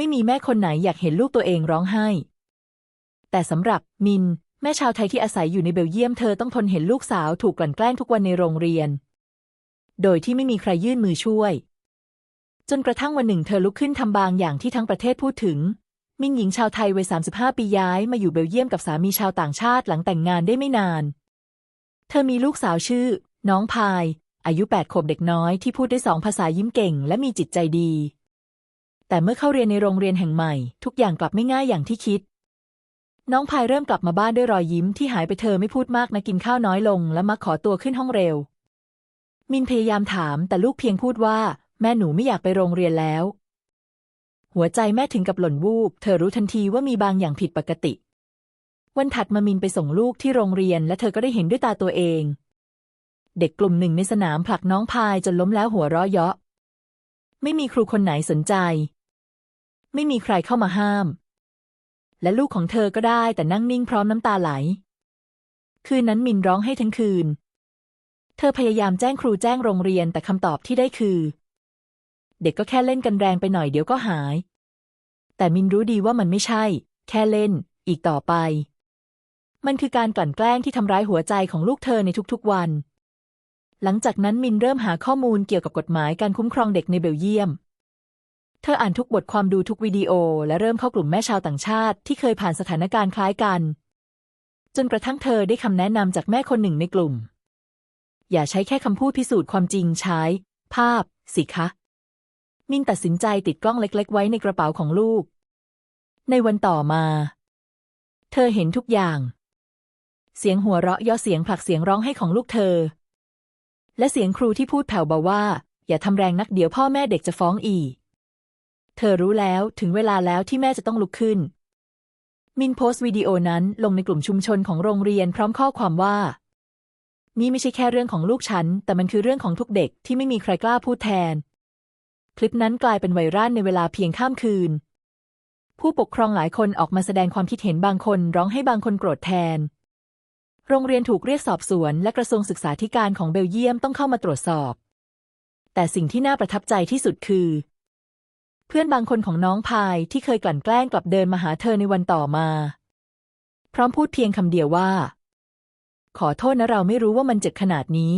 ไม่มีแม่คนไหนอยากเห็นลูกตัวเองร้องไห้ แต่สำหรับมิน แม่ชาวไทยที่อาศัยอยู่ในเบลเยียมเธอต้องทนเห็นลูกสาวถูกกลั่นแกล้งทุกวันในโรงเรียน โดยที่ไม่มีใครยื่นมือช่วย จนกระทั่งวันหนึ่งเธอลุกขึ้นทำบางอย่างที่ทั้งประเทศพูดถึง มินหญิงชาวไทยวัย 35 ปีย้ายมาอยู่เบลเยียมกับสามีชาวต่างชาติหลังแต่งงานได้ไม่นาน เธอมีลูกสาวชื่อ น้องพาย อายุ8ขวบเด็กน้อยที่พูดได้สองภาษายิ้มเก่งและมีจิตใจดี แต่เมื่อเข้าเรียนในโรงเรียนแห่งใหม่ ทุกอย่างกลับไม่ง่ายอย่างที่คิด น้องพายเริ่มกลับมาบ้านด้วยรอยยิ้มที่หายไปเธอไม่พูดมากนะกินข้าวน้อยลง และมักขอตัวขึ้นห้องเร็ว มินพยายามถามแต่ลูกเพียงพูดว่า แม่หนูไม่อยากไปโรงเรียนแล้ว หัวใจแม่ถึงกับหล่นวูบ เธอรู้ทันทีว่ามีบางอย่างผิดปกติ วันถัดมามินไปส่งลูกที่โรงเรียน และเธอก็ได้เห็นด้วยตาตัวเอง เด็กกลุ่มหนึ่งในสนามผลักน้องพายจนล้มแล้วหัวเราะเยาะไม่มีครูคนไหนสนใจ ไม่มีใครเข้ามาห้าม และลูกของเธอก็ได้แต่นั่งนิ่งพร้อมน้ำตาไหล คืนนั้นมินร้องให้ทั้งคืน เธอพยายามแจ้งครูแจ้งโรงเรียนแต่คำตอบที่ได้คือ เด็กก็แค่เล่นกันแรงไปหน่อยเดี๋ยวก็หาย แต่มินรู้ดีว่ามันไม่ใช่ แค่เล่น อีกต่อไป มันคือการกลั่นแกล้งที่ทำร้ายหัวใจของลูกเธอในทุกๆวันหลังจากนั้นมินเริ่มหาข้อมูลเกี่ยวกับกฎหมายการคุ้มครองเด็กในเบลเยียม เธออ่านทุกบทความดูทุกวิดีโอ และเริ่มเข้ากลุ่มแม่ชาวต่างชาติ ที่เคยผ่านสถานการณ์คล้ายกัน จนกระทั่งเธอได้คำแนะนำจากแม่คนหนึ่งในกลุ่ม อย่าใช้แค่คำพูดพิสูจน์ความจริงใช้ ภาพ สิคะ มินตัดสินใจติดกล้องเล็ก ๆ ไว้ในกระเป๋าของลูก ในวันต่อมา เธอเห็นทุกอย่าง เสียงหัวเราะย่อเสียงผลักเสียงร้องให้ของลูกเธอ และเสียงครูที่พูดแผ่วเบาว่า อย่าทำแรงนักเดี๋ยวพ่อแม่เด็กจะฟ้องอีก เธอรู้แล้วถึงเวลาแล้วที่แม่จะต้องลุกขึ้น มินโพสต์วิดีโอนั้นลงในกลุ่มชุมชนของโรงเรียนพร้อมข้อความว่า นี่ไม่ใช่แค่เรื่องของลูกฉัน แต่มันคือเรื่องของทุกเด็กที่ไม่มีใครกล้าพูดแทน คลิปนั้นกลายเป็นไวรัลในเวลาเพียงข้ามคืน ผู้ปกครองหลายคนออกมาแสดงความคิดเห็นบางคนร้องให้บางคนโกรธแทน โรงเรียนถูกเรียกสอบสวน และกระทรวงศึกษาธิการของเบลเยียมต้องเข้ามาตรวจสอบ แต่สิ่งที่น่าประทับใจที่สุดคือ เพื่อนบางคนของน้องพายที่เคยกลั่นแกล้งกลับเดินมาหาเธอในวันต่อมา พร้อมพูดเพียงคำเดียวว่า ขอโทษนะเราไม่รู้ว่ามันเจ็บขนาดนี้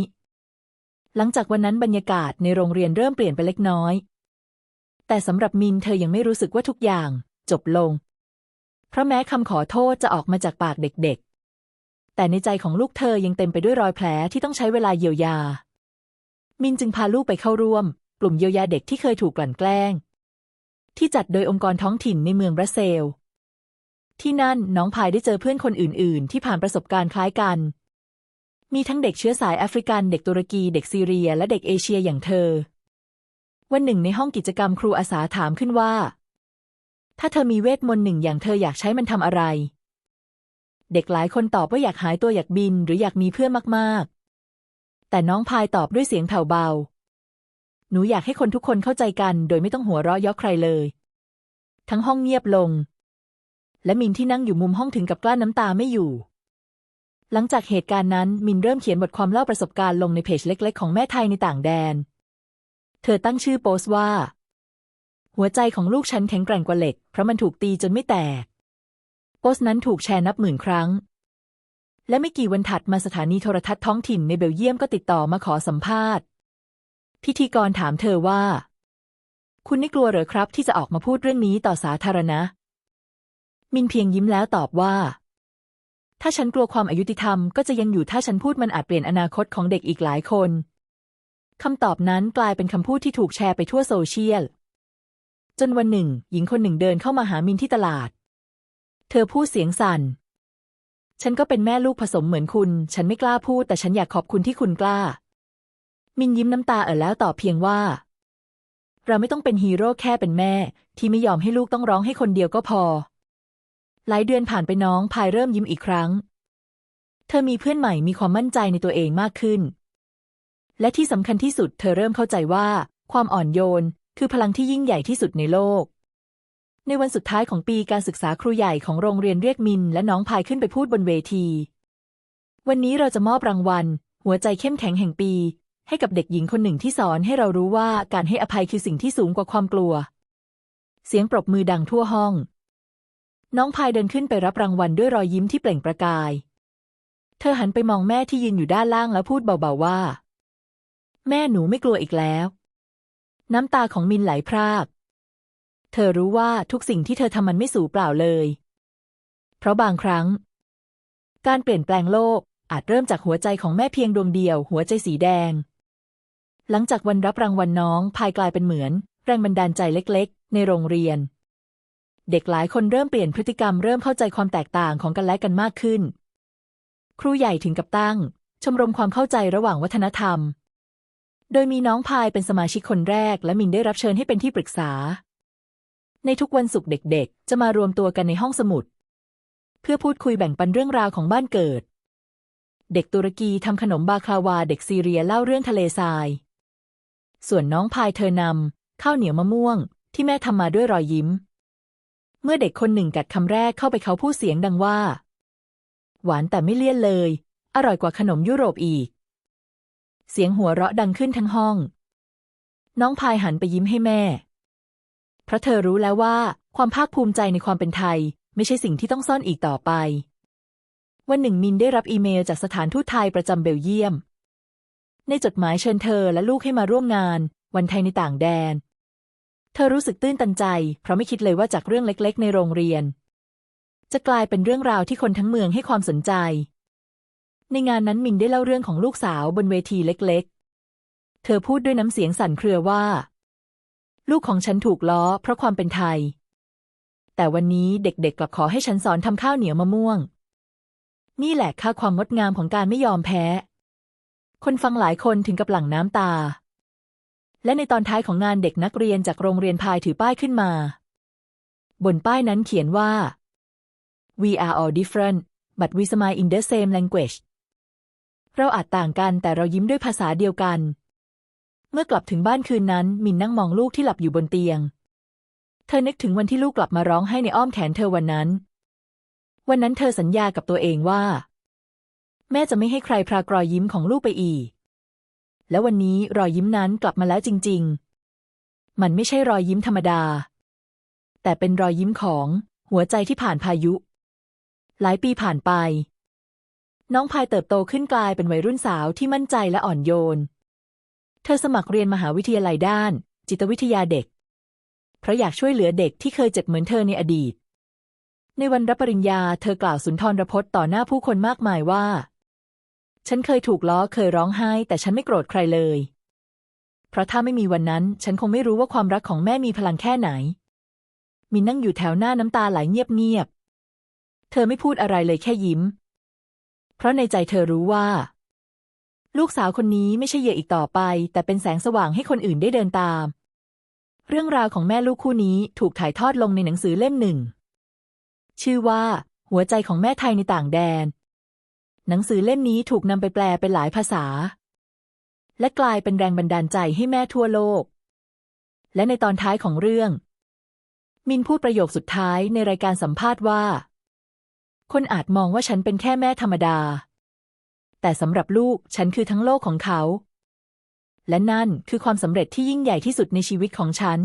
หลังจากวันนั้นบรรยากาศในโรงเรียนเริ่มเปลี่ยนไปเล็กน้อย แต่สำหรับมินเธอยังไม่รู้สึกว่าทุกอย่าง จบลง เพราะแม้คำขอโทษจะออกมาจากปากเด็กๆ แต่ในใจของลูกเธอยังเต็มไปด้วยรอยแผลที่ต้องใช้เวลาเยียวยา มินจึงพาลูกไปเข้าร่วม กลุ่มเยียวยาเด็กที่เคยถูกกลั่นแกล้ง ที่จัดโดยองค์กรท้องถิ่นในเมืองบรัสเซล ที่นั่นน้องพายได้เจอเพื่อนคนอื่น ๆ ที่ผ่านประสบการณ์คล้ายกัน มีทั้งเด็กเชื้อสายแอฟริกัน เด็กตุรกี เด็กซีเรีย และเด็กเอเชียอย่างเธอ วันหนึ่งในห้องกิจกรรมครูอาสาถามขึ้นว่า ถ้าเธอมีเวทมนต์หนึ่งอย่างเธออยากใช้มันทำอะไร เด็กหลายคนตอบว่าอยากหายตัวอยากบิน หรืออยากมีเพื่อนมาก ๆ แต่น้องพายตอบด้วยเสียงแผ่วเบา หนูอยากให้คนทุกคนเข้าใจกัน โดยไม่ต้องหัวเราะเยาะใครเลย ทั้งห้องเงียบลง และมินที่นั่งอยู่มุมห้องถึงกับกลั้นน้ำตาไม่อยู่ หลังจากเหตุการณ์นั้นมินเริ่มเขียนบทความเล่าประสบการณ์ลงในเพจเล็ก ๆ ของแม่ไทยในต่างแดน เธอตั้งชื่อโพสต์ว่า หัวใจของลูกฉันแข็งแกร่งกว่าเหล็ก เพราะมันถูกตีจนไม่แตก โพสต์นั้นถูกแชร์นับหมื่นครั้งและไม่กี่วันถัดมาสถานีโทรทัศน์ท้องถิ่นในเบลเยียมก็ติดต่อมาขอสัมภาษณ์ พิธีกรถามเธอว่า คุณไม่กลัวเหรอครับ ที่จะออกมาพูดเรื่องนี้ต่อสาธารณะ มินเพียงยิ้มแล้วตอบว่า ถ้าฉันกลัวความอายุติธรรมก็จะยังอยู่ถ้าฉันพูดมันอาจเปลี่ยนอนาคตของเด็กอีกหลายคนคำตอบนั้นกลายเป็นคำพูดที่ถูกแชร์ไปทั่วโซเชียล จนวันหนึ่ง หญิงคนหนึ่งเดินเข้ามาหามินที่ตลาด เธอพูดเสียงสั่น ฉันก็เป็นแม่ลูกผสมเหมือนคุณ ฉันไม่กล้าพูด แต่ฉันอยากขอบคุณที่คุณกล้า มินยิ้มน้ำตาเอ่อแล้วตอบเพียงว่า เราไม่ต้องเป็นฮีโร่แค่เป็นแม่ ที่ไม่ยอมให้ลูกต้องร้องให้คนเดียวก็พอ หลายเดือนผ่านไปน้องพายเริ่มยิ้มอีกครั้ง เธอมีเพื่อนใหม่มีความมั่นใจในตัวเองมากขึ้น และที่สำคัญที่สุดเธอเริ่มเข้าใจว่า ความอ่อนโยน คือพลังที่ยิ่งใหญ่ที่สุดในโลก ในวันสุดท้ายของปีการศึกษาครูใหญ่ของโรงเรียนเรียกมิน และน้องพายขึ้นไปพูดบนเวที วันนี้เราจะมอบรางวัล หัวใจเข้มแข็งแห่งปี ให้กับเด็กหญิงคนหนึ่งที่สอนให้เรารู้ว่าการให้อภัยคือสิ่งที่สูงกว่าความกลัว เสียงปรบมือดังทั่วห้อง น้องพายเดินขึ้นไปรับรางวัลด้วยรอยยิ้มที่เปล่งประกาย เธอหันไปมองแม่ที่ยืนอยู่ด้านล่างแล้วพูดเบาๆว่า แม่หนูไม่กลัวอีกแล้ว น้ำตาของมินไหลพราก เธอรู้ว่าทุกสิ่งที่เธอทำมันไม่สูญเปล่าเลย เพราะบางครั้ง การเปลี่ยนแปลงโลกอาจเริ่มจากหัวใจของแม่เพียงดวงเดียว หัวใจสีแดง หลังจากวันรับรางวัลน้องพายกลายเป็นเหมือน แรงบันดาลใจเล็กๆ ในโรงเรียน เด็กหลายคนเริ่มเปลี่ยนพฤติกรรมเริ่มเข้าใจความแตกต่างของกันและกันมากขึ้น ครูใหญ่ถึงกับตั้ง ชมรมความเข้าใจระหว่างวัฒนธรรม โดยมีน้องพายเป็นสมาชิกคนแรก และมินได้รับเชิญให้เป็นที่ปรึกษา ในทุกวันศุกร์เด็กๆ จะมารวมตัวกันในห้องสมุด เพื่อพูดคุยแบ่งปันเรื่องราวของบ้านเกิดเด็กตุรกีทำขนมบาคลาวา เด็กซีเรียเล่าเรื่องทะเลทราย ส่วนน้องพายเธอนำข้าวเหนียวมะม่วง ที่แม่ทำมาด้วยรอยยิ้ม เมื่อเด็กคนหนึ่งกัดคำแรกเข้าไปเขาพูดเสียงดังว่า หวานแต่ไม่เลี่ยนเลย อร่อยกว่าขนมยุโรปอีก เสียงหัวเราะดังขึ้นทั้งห้อง น้องพายหันไปยิ้มให้แม่ เพราะเธอรู้แล้วว่า ความภาคภูมิใจในความเป็นไทย ไม่ใช่สิ่งที่ต้องซ่อนอีกต่อไปวันหนึ่งมินได้รับอีเมลจากสถานทูตไทยประจำเบลเยียม ในจดหมายเชิญเธอและลูกให้มาร่วมงาน วันไทยในต่างแดน เธอรู้สึกตื้นตันใจ เพราะไม่คิดเลยว่าจากเรื่องเล็กๆ ในโรงเรียน จะกลายเป็นเรื่องราวที่คนทั้งเมืองให้ความสนใจ ในงานนั้นมินได้เล่าเรื่องของลูกสาวบนเวทีเล็กๆ เธอพูดด้วยน้ำเสียงสั่นเครือว่า ลูกของฉันถูกล้อ เพราะความเป็นไทย แต่วันนี้เด็กๆกลับขอให้ฉันสอนทำข้าวเหนียวมะม่วง นี่แหละค่าความงดงามของการไม่ยอมแพ้ คนฟังหลายคนถึงกับหลั่งน้ำตา และในตอนท้ายของงานเด็กนักเรียนจากโรงเรียนพายถือป้ายขึ้นมา บนป้ายนั้นเขียนว่า We are all different but we smile in the same language เราอาจต่างกันแต่เรายิ้มด้วยภาษาเดียวกัน เมื่อกลับถึงบ้านคืนนั้น มินนั่งมองลูกที่หลับอยู่บนเตียง เธอนึกถึงวันที่ลูกกลับมาร้องไห้ในอ้อมแขนเธอวันนั้น วันนั้นเธอสัญญากับตัวเองว่า แม่จะไม่ให้ใครพรากรอยยิ้มของลูกไปอีก และวันนี้รอยยิ้มนั้นกลับมาแล้วจริง ๆ มันไม่ใช่รอยยิ้มธรรมดา แต่เป็นรอยยิ้มของหัวใจที่ผ่านพายุ หลายปีผ่านไป น้องพายเติบโตขึ้นกลายเป็นวัยรุ่นสาวที่มั่นใจและอ่อนโยน เธอสมัครเรียนมหาวิทยาลัยด้าน จิตวิทยาเด็ก เพราะอยากช่วยเหลือเด็กที่เคยเจ็บเหมือนเธอในอดีต ในวันรับปริญญาเธอกล่าวสุนทรพจน์ต่อหน้าผู้คนมากมายว่า ฉันเคยถูกล้อเคยร้องไห้ แต่ฉันไม่โกรธใครเลย เพราะถ้าไม่มีวันนั้น ฉันคงไม่รู้ว่าความรักของแม่มีพลังแค่ไหน มินนั่งอยู่แถวหน้าน้ำตาไหลเงียบๆ เธอไม่พูดอะไรเลยแค่ยิ้ม เพราะในใจเธอรู้ว่า ลูกสาวคนนี้ไม่ใช่เหยื่ออีกต่อไป แต่เป็นแสงสว่างให้คนอื่นได้เดินตาม เรื่องราวของแม่ลูกคู่นี้ถูกถ่ายทอดลงในหนังสือเล่มหนึ่ง ชื่อว่า หัวใจของแม่ไทยในต่างแดน หนังสือเล่มนี้ถูกนำไปแปลเป็นหลายภาษา และกลายเป็นแรงบันดาลใจให้แม่ทั่วโลก และในตอนท้ายของเรื่อง มินพูดประโยคสุดท้ายในรายการสัมภาษณ์ว่า คนอาจมองว่าฉันเป็นแค่แม่ธรรมดา แต่สำหรับลูกฉันคือทั้งโลกของเขา และนั่นคือความสำเร็จที่ยิ่งใหญ่ที่สุดในชีวิตของฉัน